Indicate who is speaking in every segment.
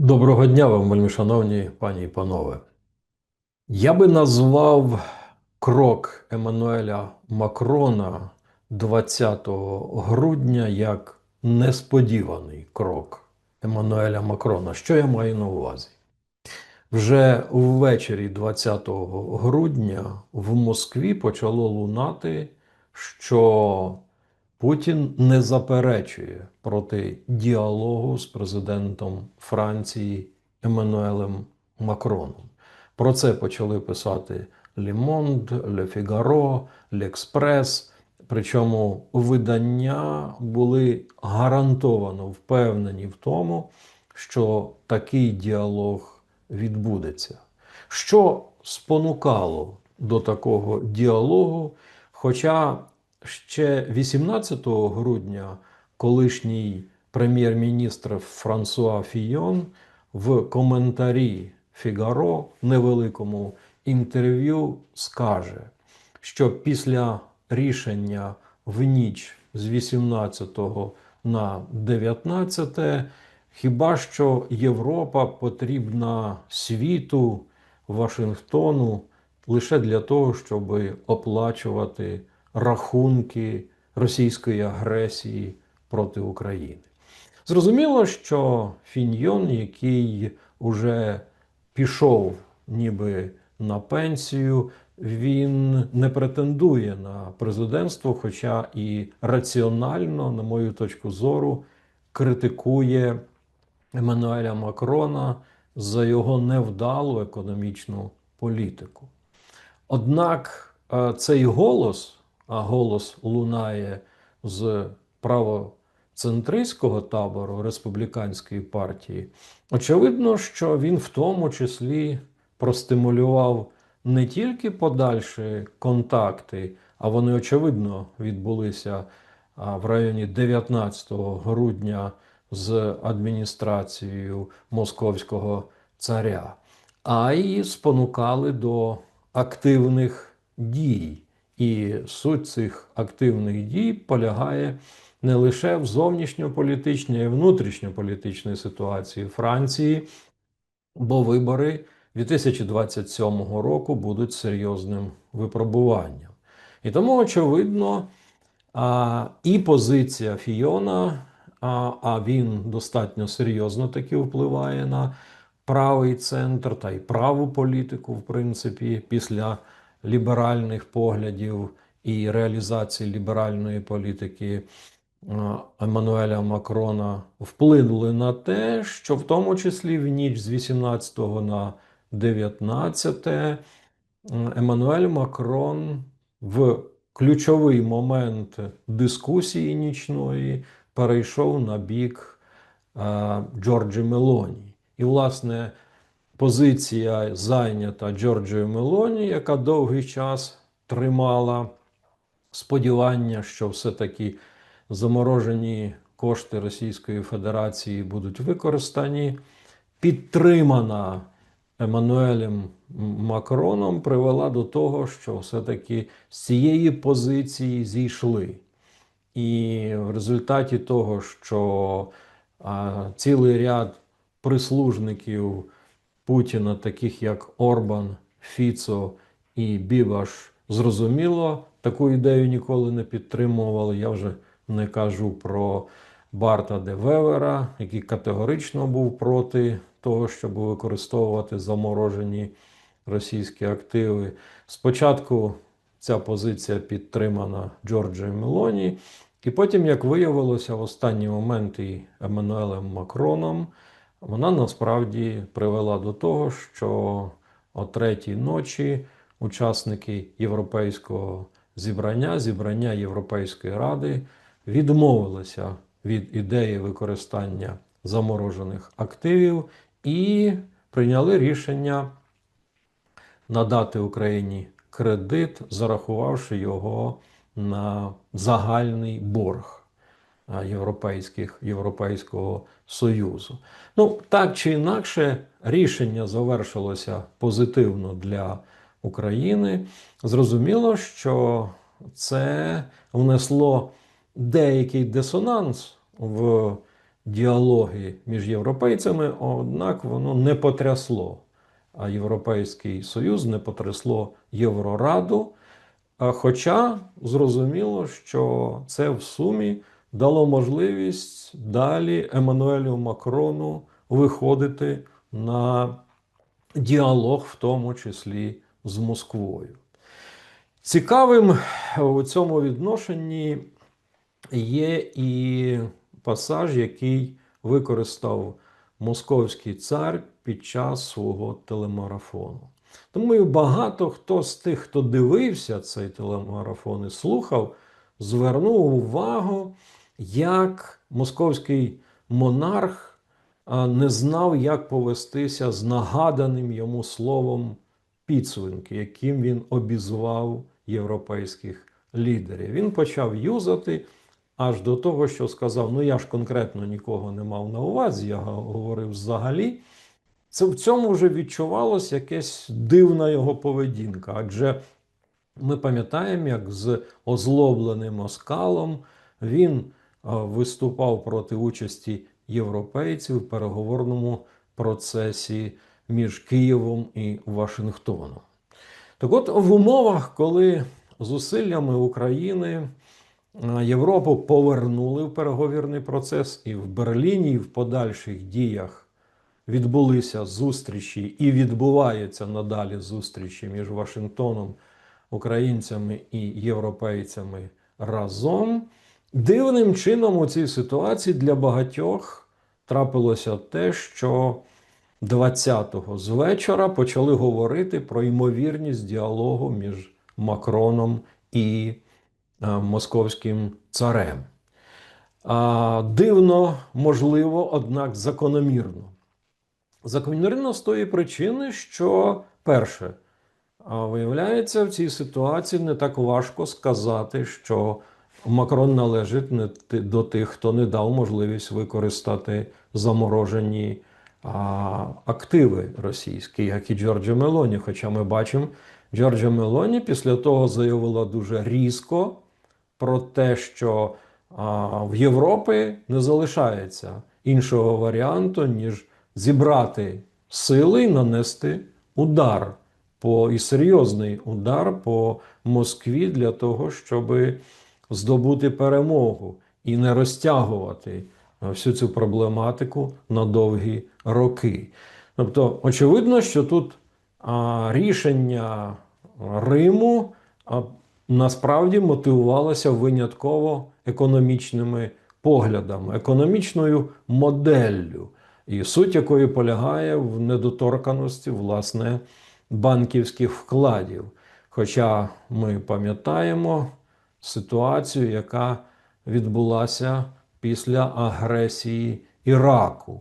Speaker 1: Доброго дня вам, вельми шановні пані і панове. Я би назвав крок Еммануеля Макрона 20 грудня як несподіваний крок Еммануеля Макрона. Що я маю на увазі? Вже ввечері 20 грудня в Москві почало лунати, що Путін не заперечує проти діалогу з президентом Франції Еммануелем Макроном. Про це почали писати Le Monde, Le Figaro. Причому видання були гарантовано впевнені в тому, що такий діалог відбудеться. Що спонукало до такого діалогу? Хоча ще 18 грудня колишній прем'єр-міністр Франсуа Фійон в коментарі Фігаро невеликому інтерв'ю скаже, що після рішення в ніч з 18 на 19 хіба що Європа потрібна світу Вашингтону лише для того, щоб оплачувати рахунки російської агресії проти України. Зрозуміло, що Фіньйон, який уже пішов ніби на пенсію, він не претендує на президентство, хоча і раціонально, на мою точку зору, критикує Еммануеля Макрона за його невдалу економічну політику. Однак е, цей голос голос лунає з правоцентристського табору республіканської партії, очевидно, що він в тому числі простимулював не тільки подальші контакти, а вони очевидно відбулися в районі 19 грудня з адміністрацією московського царя, а й спонукали до активних дій. І суть цих активних дій полягає не лише в зовнішньополітичній, а й внутрішньополітичній ситуації Франції, бо вибори 2027 року будуть серйозним випробуванням. І тому, очевидно, і позиція Фіона, а він достатньо серйозно таки впливає на правий центр та й праву політику, в принципі, після ліберальних поглядів і реалізації ліберальної політики е, Еммануеля Макрона вплинули на те, що в тому числі в ніч з 18 на 19 е, Еммануель Макрон в ключовий момент дискусії нічної перейшов на бік е, Джорджі Мелоні. І, власне, позиція зайнята Джорджією Мелоні, яка довгий час тримала сподівання, що все-таки заморожені кошти Російської Федерації будуть використані, підтримана Еммануелем Макроном, привела до того, що все-таки з цієї позиції зійшли. І в результаті того, що а, цілий ряд прислужників Путіна, таких як Орбан, Фіцо і Бібаш, зрозуміло, таку ідею ніколи не підтримували. Я вже не кажу про Барта де Вевера, який категорично був проти того, щоб використовувати заморожені російські активи. Спочатку ця позиція підтримана Джорджем Мелоні, і потім, як виявилося, в останній момент і Еммануелем Макроном вона насправді привела до того, що о третій ночі учасники європейського зібрання, зібрання Європейської ради відмовилися від ідеї використання заморожених активів і прийняли рішення надати Україні кредит, зарахувавши його на загальний борг європейських, Європейського Союзу. Ну, так чи інакше, рішення завершилося позитивно для України. Зрозуміло, що це внесло деякий дисонанс в діалоги між європейцями, однак воно не потрясло. Європейський Союз не потрясло Єврораду. Хоча зрозуміло, що це в сумі дало можливість далі Еммануелю Макрону виходити на діалог, в тому числі з Москвою. Цікавим у цьому відношенні є і пасаж, який використав московський цар під час свого телемарафону. Тому багато хто з тих, хто дивився цей телемарафон і слухав, звернув увагу, як московський монарх не знав, як повестися з нагаданим йому словом підсвинки, яким він обізвав європейських лідерів. Він почав юзати аж до того, що сказав: Ну я ж конкретно нікого не мав на увазі, я говорив взагалі. Це в цьому вже відчувалося якась дивна його поведінка. Адже ми пам'ятаємо, як з озлобленим оскалом він виступав проти участі європейців в переговорному процесі між Києвом і Вашингтоном. Так от в умовах, коли зусиллями України Європу повернули в переговірний процес, і в Берліні, і в подальших діях відбулися зустрічі і відбуваються надалі зустрічі між Вашингтоном, українцями і європейцями разом. Дивним чином у цій ситуації для багатьох трапилося те, що 20-го з вечора почали говорити про ймовірність діалогу між Макроном і е, московським царем. Дивно, можливо, однак закономірно. Закономірно з тої причини, що перше, виявляється, в цій ситуації не так важко сказати, що Макрон належить до тих, хто не дав можливість використати заморожені а, активи російські, як і Джорджа Мелоні. Хоча ми бачимо, Джорджа Мелоні після того заявила дуже різко про те, що а, в Європі не залишається іншого варіанту, ніж зібрати сили і нанести удар по і серйозний удар по Москві для того, щоб здобути перемогу і не розтягувати всю цю проблематику на довгі роки. Тобто, очевидно, що тут рішення Риму насправді мотивувалося винятково економічними поглядами, економічною моделлю, і суть якої полягає в недоторканості власне банківських вкладів. Хоча ми пам'ятаємо ситуацію, яка відбулася після агресії Іраку,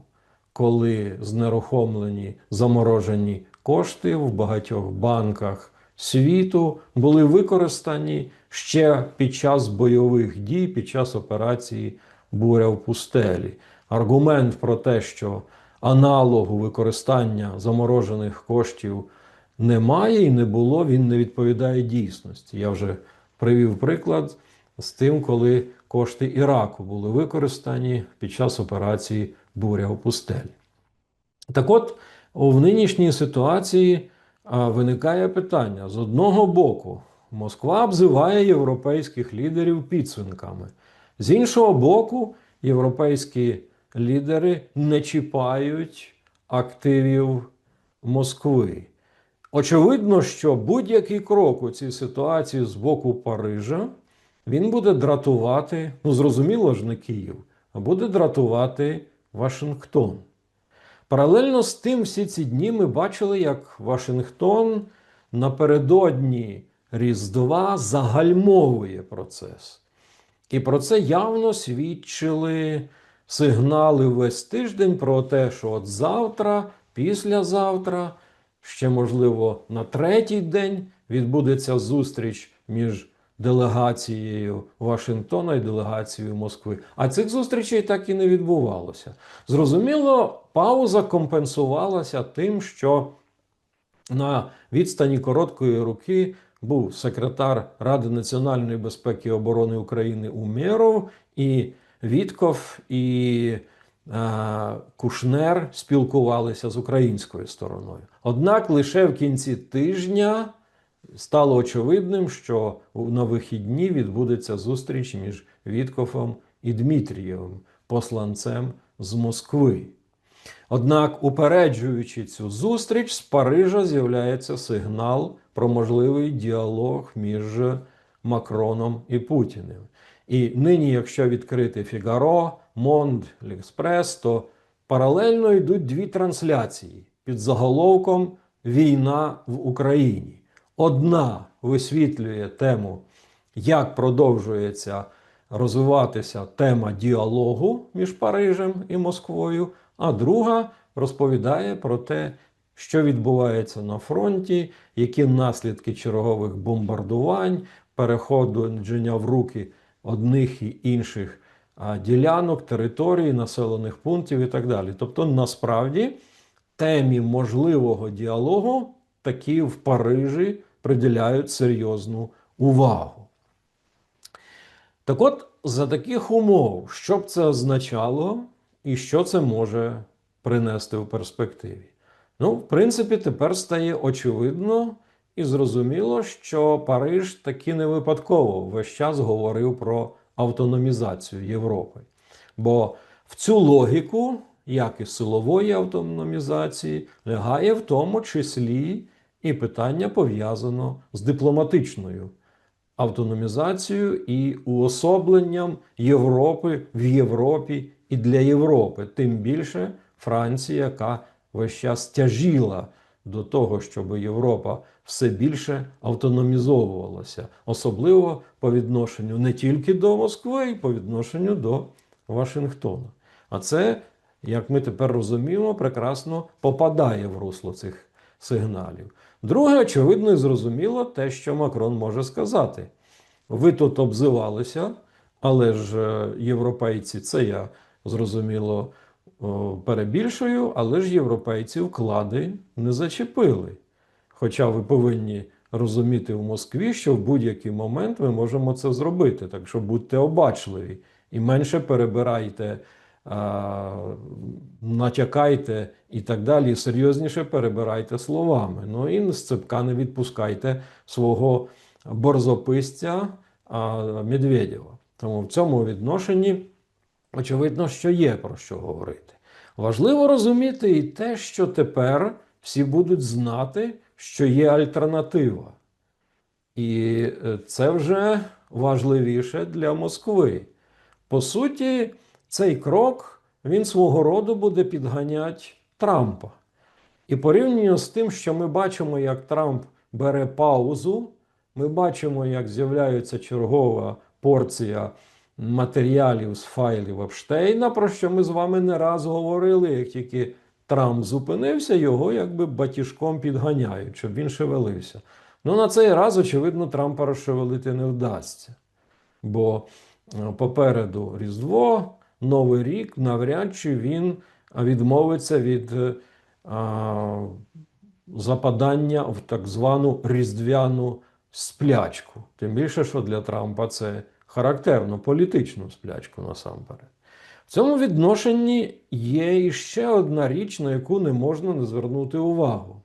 Speaker 1: коли знерухомлені заморожені кошти в багатьох банках світу були використані ще під час бойових дій, під час операції Буря в пустелі. Аргумент про те, що аналогу використання заморожених коштів немає і не було, він не відповідає дійсності. Я вже привів приклад з тим, коли кошти Іраку були використані під час операції Буря у пустелі. Так от, в нинішній ситуації виникає питання: з одного боку, Москва обзиває європейських лідерів підсвинками, з іншого боку, європейські лідери не чіпають активів Москви. Очевидно, що будь-який крок у цій ситуації з боку Парижа він буде дратувати, ну зрозуміло ж не Київ, а буде дратувати Вашингтон. Паралельно з тим, всі ці дні ми бачили, як Вашингтон напередодні Різдва загальмовує процес. І про це явно свідчили сигнали весь тиждень про те, що от завтра, післязавтра ще, можливо, на третій день відбудеться зустріч між делегацією Вашингтона і делегацією Москви. А цих зустрічей так і не відбувалося. Зрозуміло, пауза компенсувалася тим, що на відстані короткої руки був секретар Ради національної безпеки і оборони України Умєров і Вітков і Кушнер спілкувалися з українською стороною. Однак лише в кінці тижня стало очевидним, що на вихідні відбудеться зустріч між Віткофом і Дмитрієвим, посланцем з Москви. Однак, упереджуючи цю зустріч, з Парижа з'являється сигнал про можливий діалог між Макроном і Путіним. І нині, якщо відкрити Фігаро, Монд, Ліспрес, то паралельно йдуть дві трансляції під заголовком Війна в Україні. Одна висвітлює тему, як продовжується розвиватися тема діалогу між Парижем і Москвою, а друга розповідає про те, що відбувається на фронті, які наслідки чергових бомбардувань, переходження в руки одних і інших ділянок, територій, населених пунктів і так далі. Тобто, насправді, темі можливого діалогу такі в Парижі приділяють серйозну увагу. Так от, за таких умов, що б це означало і що це може принести в перспективі? Ну, в принципі, тепер стає очевидно і зрозуміло, що Париж таки не випадково весь час говорив про автономізацію Європи. Бо в цю логіку, як і силової автономізації, лягає в тому числі і питання пов'язано з дипломатичною автономізацією і уособленням Європи в Європі і для Європи, тим більше Франція, яка весь час тяжіла до того, щоб Європа все більше автономізовувалася, особливо по відношенню не тільки до Москви, і по відношенню до Вашингтона. А це, як ми тепер розуміємо, прекрасно попадає в русло цих сигналів. Друге, очевидно, і зрозуміло те, що Макрон може сказати. Ви тут обзивалися, але ж е, європейці, це я зрозуміло перебільшую, але ж європейці вклади не зачепили. Хоча ви повинні розуміти в Москві, що в будь-який момент ми можемо це зробити. Так що будьте обачливі і менше перебирайте, натякайте і так далі. серйозніше перебирайте словами. Ну і з цепка не відпускайте свого борзописця Медведєва. Тому в цьому відношенні очевидно, що є про що говорити. Важливо розуміти і те, що тепер всі будуть знати що є альтернатива. І е, це вже важливіше для Москви. По суті, цей крок він свого роду буде підганяти Трампа. І порівняно з тим, що ми бачимо, як Трамп бере паузу, ми бачимо, як з'являється чергова порція матеріалів з файлів Епштейна, про що ми з вами не раз говорили, як тільки Трамп зупинився, його якби батіжком підганяють, щоб він шевелився. Ну на цей раз, очевидно, Трампа розшевелити не вдасться. Бо е, попереду Різдво, Новий рік, навряд чи він відмовиться від е, а, западання в так звану різдвяну сплячку. Тим більше, що для Трампа це характерно політичну сплячку насамперед. В цьому відношенні є іще одна річ, на яку не можна не звернути увагу.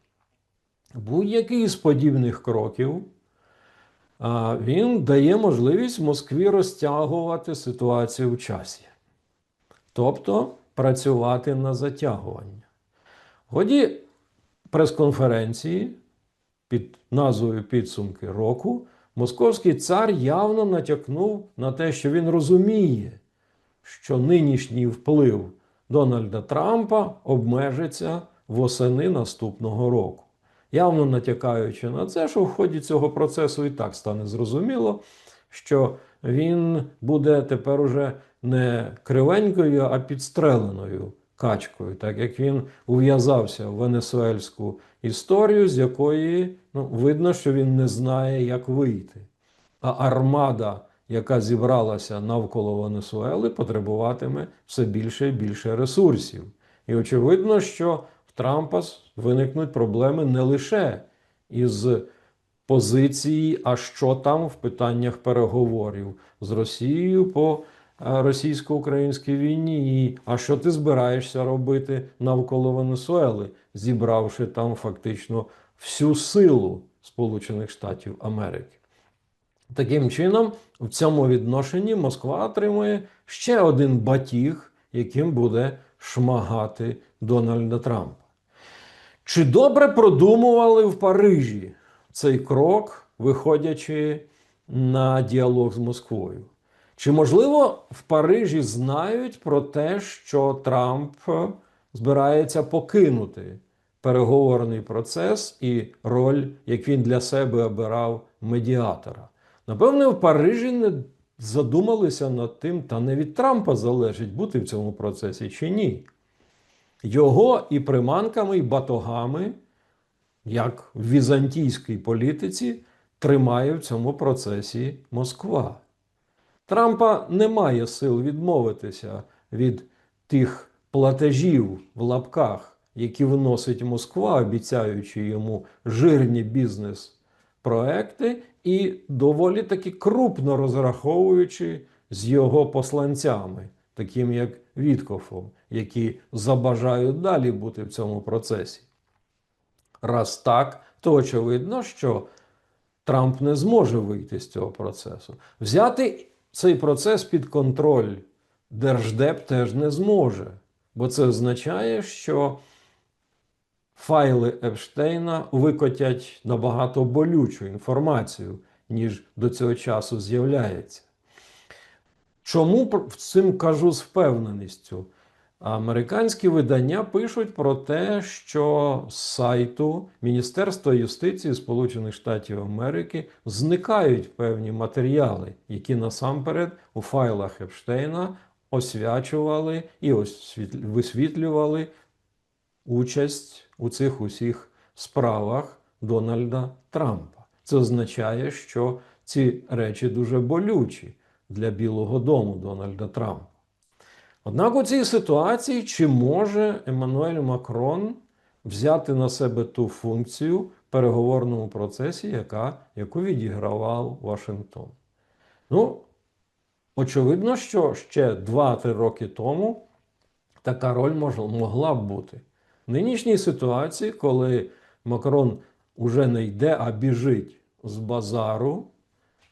Speaker 1: Будь-який з подібних кроків він дає можливість Москві розтягувати ситуацію в часі. Тобто працювати на затягування. В ході прес-конференції під назвою Підсумки року московський цар явно натякнув на те, що він розуміє що нинішній вплив Дональда Трампа обмежиться восени наступного року. Явно натякаючи на це, що в ході цього процесу і так стане зрозуміло, що він буде тепер уже не кривенькою, а підстреленою качкою, так як він ув'язався в венесуельську історію, з якої ну, видно, що він не знає, як вийти. А армада яка зібралася навколо Венесуели, потребуватиме все більше і більше ресурсів. І очевидно, що в Трампа виникнуть проблеми не лише із позиції, а що там в питаннях переговорів з Росією по російсько-українській війні. І а що ти збираєшся робити навколо Венесуели, зібравши там фактично всю силу Сполучених Штатів Америки? Таким чином, в цьому відношенні Москва отримує ще один батіг, яким буде шмагати Дональда Трампа. Чи добре продумували в Парижі цей крок, виходячи на діалог з Москвою? Чи можливо в Парижі знають про те, що Трамп збирається покинути переговорний процес і роль, як він для себе обирав медіатора? Напевне, в Парижі не задумалися над тим, та не від Трампа залежить бути в цьому процесі чи ні. Його і приманками, і батогами, як в візантійській політиці, тримає в цьому процесі Москва. Трампа немає сил відмовитися від тих платежів в лапках, які вносить Москва, обіцяючи йому жирні бізнес-проекти, і доволі таки крупно розраховуючи з його посланцями, таким як Віткофом, які забажають далі бути в цьому процесі. Раз так, то очевидно, що Трамп не зможе вийти з цього процесу. Взяти цей процес під контроль Держдеп теж не зможе, бо це означає, що файли Епштейна викотять набагато болючу інформацію, ніж до цього часу з'являється. Чому цим кажу з впевненістю? Американські видання пишуть про те, що з сайту Міністерства юстиції Сполучених Штатів Америки зникають певні матеріали, які насамперед у файлах Епштейна освячували і висвітлювали участь у цих усіх справах Дональда Трампа. Це означає, що ці речі дуже болючі для Білого Дому Дональда Трампа. Однак у цій ситуації чи може Еммануель Макрон взяти на себе ту функцію в переговорному процесі, яка, яку відігравав Вашингтон? Ну, очевидно, що ще 2-3 роки тому така роль могла б бути. Нинішній ситуації, коли Макрон уже не йде, а біжить з базару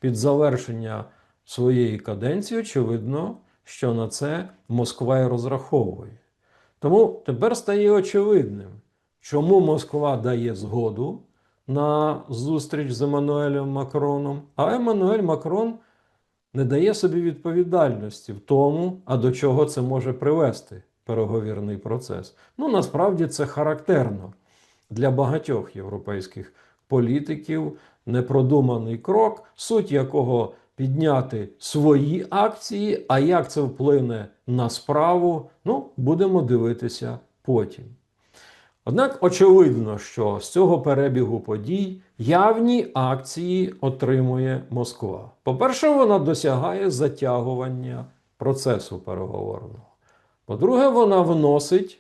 Speaker 1: під завершення своєї каденції, очевидно, що на це Москва і розраховує. Тому тепер стає очевидним, чому Москва дає згоду на зустріч з Еммануелем Макроном, а Еммануель Макрон не дає собі відповідальності в тому, а до чого це може привести переговірний процес. Ну, насправді це характерно для багатьох європейських політиків, непродуманий крок, суть якого підняти свої акції, а як це вплине на справу, ну, будемо дивитися потім. Однак очевидно, що з цього перебігу подій явні акції отримує Москва. По-перше, вона досягає затягування процесу переговорного. По-друге, вона вносить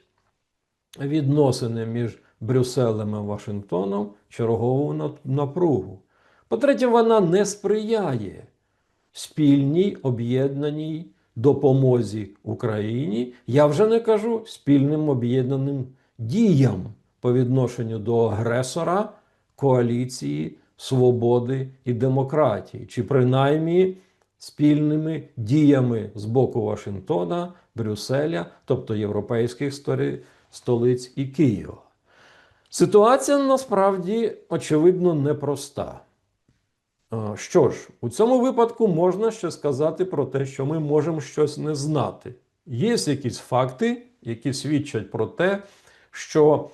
Speaker 1: відносини між Брюсселем і Вашингтоном чергову напругу. По-третє, вона не сприяє спільній об'єднаній допомозі Україні. Я вже не кажу спільним об'єднаним діям по відношенню до агресора коаліції свободи і демократії, чи принаймні спільними діями з боку Вашингтона, Брюсселя, тобто європейських столиць і Києва. Ситуація насправді очевидно непроста. Що ж, у цьому випадку можна ще сказати про те, що ми можемо щось не знати. Є якісь факти, які свідчать про те, що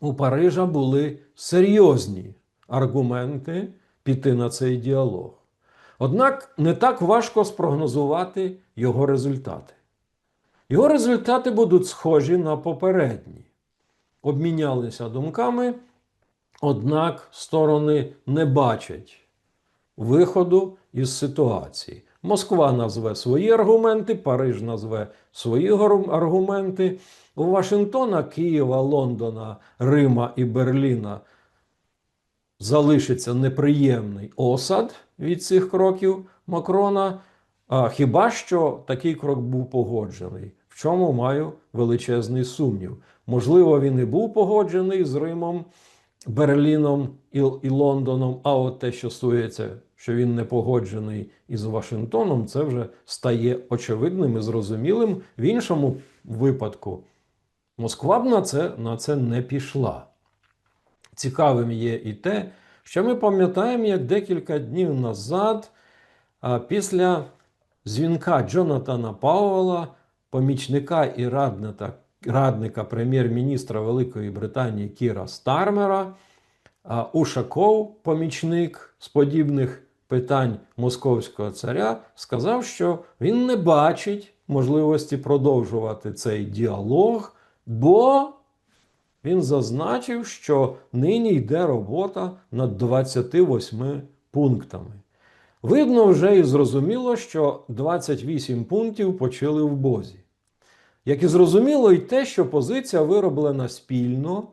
Speaker 1: у Парижа були серйозні аргументи піти на цей діалог. Однак не так важко спрогнозувати його результати. Його результати будуть схожі на попередні. Обмінялися думками, однак сторони не бачать виходу із ситуації. Москва назве свої аргументи, Париж назве свої аргументи. У Вашингтона, Києва, Лондона, Рима і Берліна залишиться неприємний осад від цих кроків Макрона. А, хіба що такий крок був погоджений, в чому маю величезний сумнів. Можливо, він і був погоджений з Римом, Берліном і, Лондоном. А от те, що стосується, що він не погоджений із Вашингтоном, це вже стає очевидним і зрозумілим. В іншому випадку Москва б на це, на це не пішла. Цікавим є і те, що ми пам'ятаємо, як декілька днів назад, після дзвінка Джонатана Пауела, помічника і радника, радника прем'єр-міністра Великої Британії Кіра Стармера, Ушаков, помічник з подібних питань московського царя, сказав, що він не бачить можливості продовжувати цей діалог, бо він зазначив, що нині йде робота над 28 пунктами. Видно вже і зрозуміло, що 28 пунктів почили в бозі. Як і зрозуміло, і те, що позиція вироблена спільно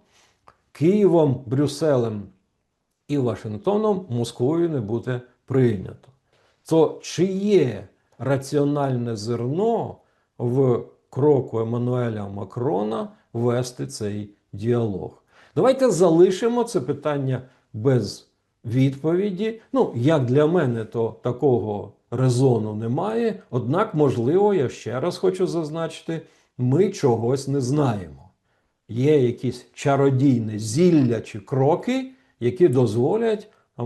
Speaker 1: Києвом, Брюсселем і Вашингтоном Москвою не буде прийнято. То чи є раціональне зерно в кроку Еммануеля Макрона вести цей діалог? Давайте залишимо це питання без відповіді. Ну, як для мене, то такого резону немає. Однак, можливо, я ще раз хочу зазначити, ми чогось не знаємо. Є якісь чародійні зілля чи кроки, які дозволять е,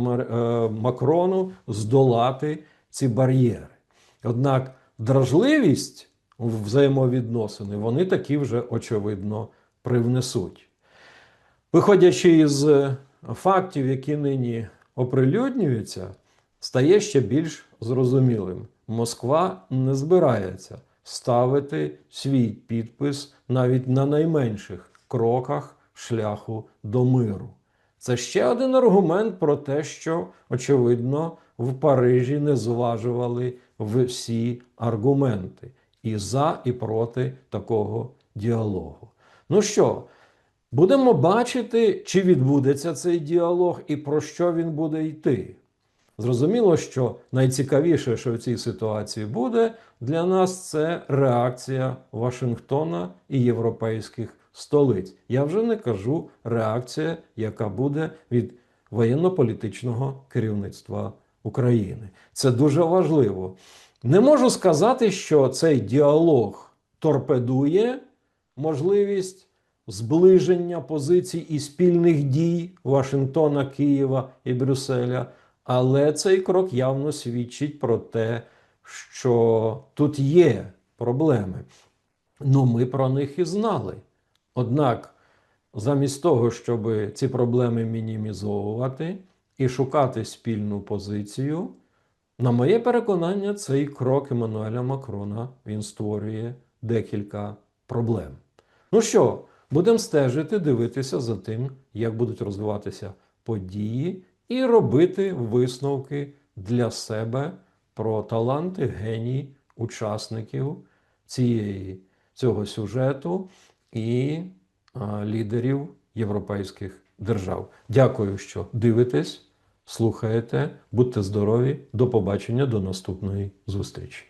Speaker 1: Макрону здолати ці бар'єри. Однак дражливість взаємовідносини вони такі вже очевидно привнесуть. Виходячи із е, фактів, які нині оприлюднюються, стає ще більш зрозумілим. Москва не збирається ставити свій підпис навіть на найменших кроках шляху до миру. Це ще один аргумент про те, що, очевидно, в Парижі не зважували всі аргументи і за, і проти такого діалогу. Ну що, будемо бачити, чи відбудеться цей діалог і про що він буде йти. Зрозуміло, що найцікавіше, що в цій ситуації буде для нас, це реакція Вашингтона і європейських столиць. Я вже не кажу реакція, яка буде від воєнно-політичного керівництва України. Це дуже важливо. Не можу сказати, що цей діалог торпедує можливість зближення позицій і спільних дій Вашингтона, Києва і Брюсселя. Але цей крок явно свідчить про те, що тут є проблеми. Ну, ми про них і знали. Однак, замість того, щоб ці проблеми мінімізовувати і шукати спільну позицію, на моє переконання, цей крок Еммануеля Макрона він створює декілька проблем. Ну що, будемо стежити, дивитися за тим, як будуть розвиватися події, і робити висновки для себе про таланти, геній учасників цієї, цього сюжету і а, лідерів європейських держав. Дякую, що дивитесь, слухаєте, будьте здорові, до побачення, до наступної зустрічі.